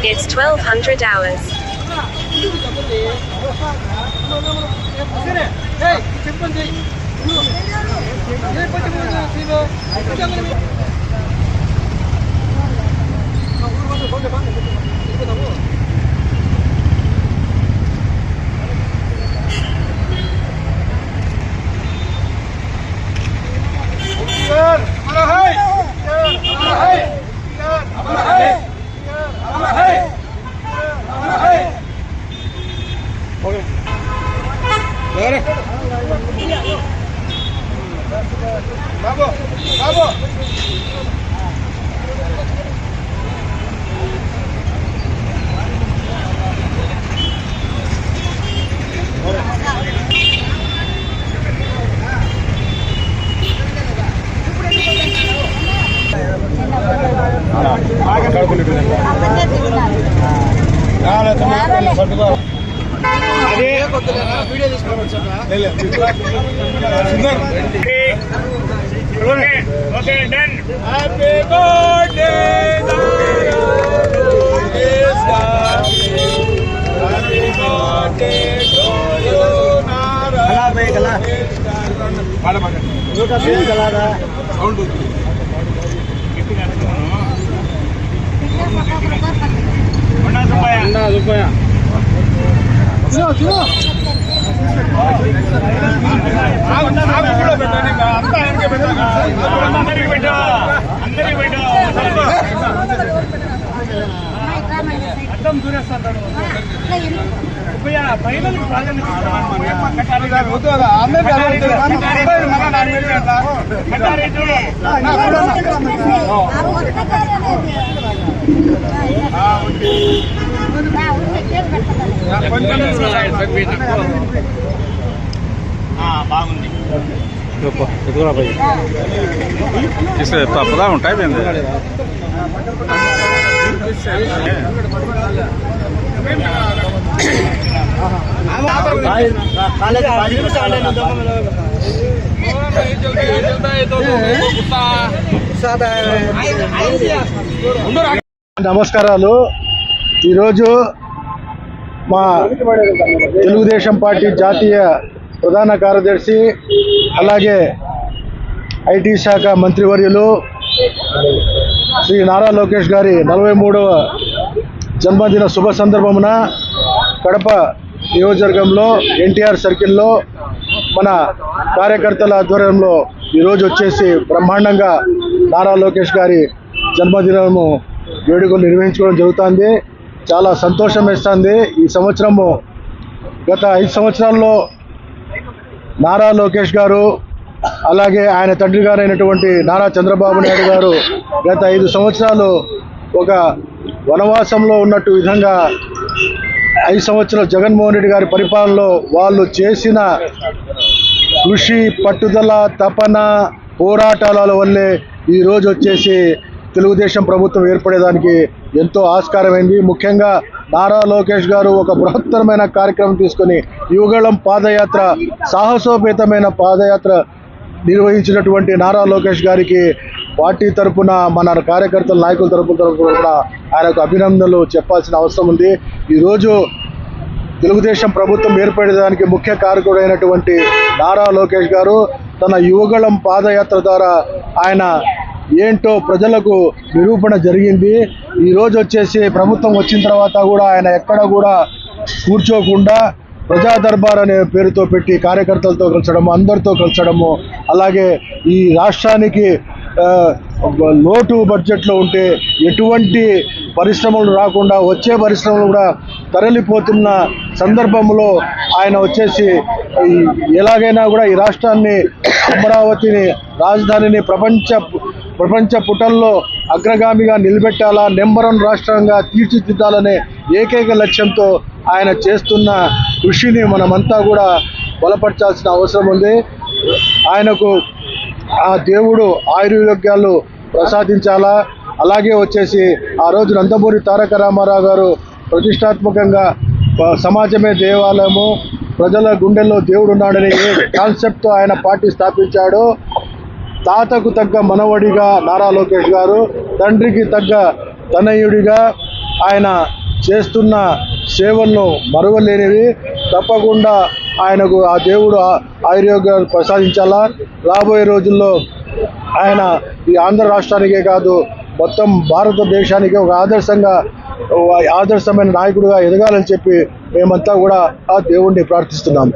It's 1200 hours. Hey, కడుపు చాలా Okay, okay, done. Happy birthday, Happy birthday to you, Nara. Kala, bhai, kala. Pada, pada. Yo ka film kala da. Sound. Kitna rupees? Anna rupees. Anna rupees. అడ్డం దూరేస్తాడు సుబ్బయ్య, మహిళలకు ప్రాధాన్యత బాగుంది తప్పదా ఉంటాయి మేము నమస్కారాలు. ఈరోజు మా తెలుగుదేశం పార్టీ జాతీయ ప్రధాన కార్యదర్శి అలాగే ఐటీ శాఖ మంత్రివర్యులు శ్రీ నారా లోకేష్ గారి నలభై మూడవ జన్మదిన శుభ సందర్భమున కడప నియోజకవర్గంలో ఎన్టీఆర్ సర్కిల్లో మన కార్యకర్తల ఆధ్వర్యంలో ఈరోజు వచ్చేసి బ్రహ్మాండంగా నారా లోకేష్ గారి జన్మదినము వేడుకలు నిర్వహించుకోవడం జరుగుతుంది. చాలా సంతోషం వేస్తుంది. ఈ సంవత్సరము గత ఐదు సంవత్సరాల్లో నారా లోకేష్ గారు అలాగే ఆయన తండ్రి గారు అయినటువంటి నారా చంద్రబాబు నాయుడు గారు గత ఐదు సంవత్సరాలు ఒక వనవాసంలో ఉన్నట్టు విధంగా ఐదు సంవత్సరాలు జగన్మోహన్ రెడ్డి గారి పరిపాలనలో వాళ్ళు చేసిన కృషి పట్టుదల తపన పోరాటాల వల్లే ఈరోజు వచ్చేసి తెలుగుదేశం ప్రభుత్వం ఏర్పడేదానికి ఎంతో ఆస్కారమైంది. ముఖ్యంగా నారా లోకేష్ గారు ఒక బృహత్తరమైన కార్యక్రమం తీసుకొని యువగళం పాదయాత్ర సాహసోపేతమైన పాదయాత్ర నిర్వహించినటువంటి నారా లోకేష్ గారికి పార్టీ తరపున మన కార్యకర్తల నాయకుల తరపు తరపున కూడా ఆయనకు అభినందనలు చెప్పాల్సిన అవసరం ఉంది. ఈరోజు తెలుగుదేశం ప్రభుత్వం ఏర్పడేదానికి ముఖ్య కారకుడైనటువంటి నారా లోకేష్ గారు తన యువగళం పాదయాత్ర ద్వారా ఆయన ఏంటో ప్రజలకు నిరూపణ జరిగింది. ఈరోజు వచ్చేసి ప్రభుత్వం వచ్చిన తర్వాత కూడా ఆయన ఎక్కడ కూడా కూర్చోకుండా ప్రజా దర్బార్ అనే పేరుతో పెట్టి కార్యకర్తలతో కలిసడము అందరితో కలిసడము అలాగే ఈ రాష్ట్రానికి లోటు బడ్జెట్లో ఉంటే ఎటువంటి పరిశ్రమలు రాకుండా వచ్చే పరిశ్రమలు కూడా తరలిపోతున్న సందర్భంలో ఆయన వచ్చేసి ఈ ఎలాగైనా కూడా ఈ రాష్ట్రాన్ని అమరావతిని రాజధానిని ప్రపంచ ప్రపంచ పుటల్లో అగ్రగామిగా నిలబెట్టాలా నెంబర్ వన్ రాష్ట్రంగా తీర్చిదిద్దాలనే ఏకైక లక్ష్యంతో ఆయన చేస్తున్న కృషిని మనమంతా కూడా బలపరచాల్సిన అవసరం ఉంది. ఆయనకు ఆ దేవుడు ఆయుర్యోగ్యాలు ప్రసాదించాలా. అలాగే వచ్చేసి ఆ రోజు నందమూరి తారక రామారావు గారు ప్రతిష్టాత్మకంగా సమాజమే దేవాలయము ప్రజల గుండెల్లో దేవుడు ఉన్నాడని ఏ కాన్సెప్ట్తో ఆయన పార్టీ స్థాపించాడో తాతకు తగ్గ మనవడిగా నారా లోకేష్ గారు తండ్రికి తగ్గ తనయుడిగా ఆయన చేస్తున్న సేవలను మరువలేనివి. తప్పకుండా ఆయనకు ఆ దేవుడు ఆ- ఆయుర్యోగాలు ప్రసాదించాలా. రాబోయే రోజుల్లో ఆయన ఈ ఆంధ్ర రాష్ట్రానికే కాదు మొత్తం భారతదేశానికి ఒక ఆదర్శంగా ఆదర్శమైన నాయకుడిగా ఎదగాలని చెప్పి మేమంతా కూడా ఆ దేవుణ్ణి ప్రార్థిస్తున్నాం.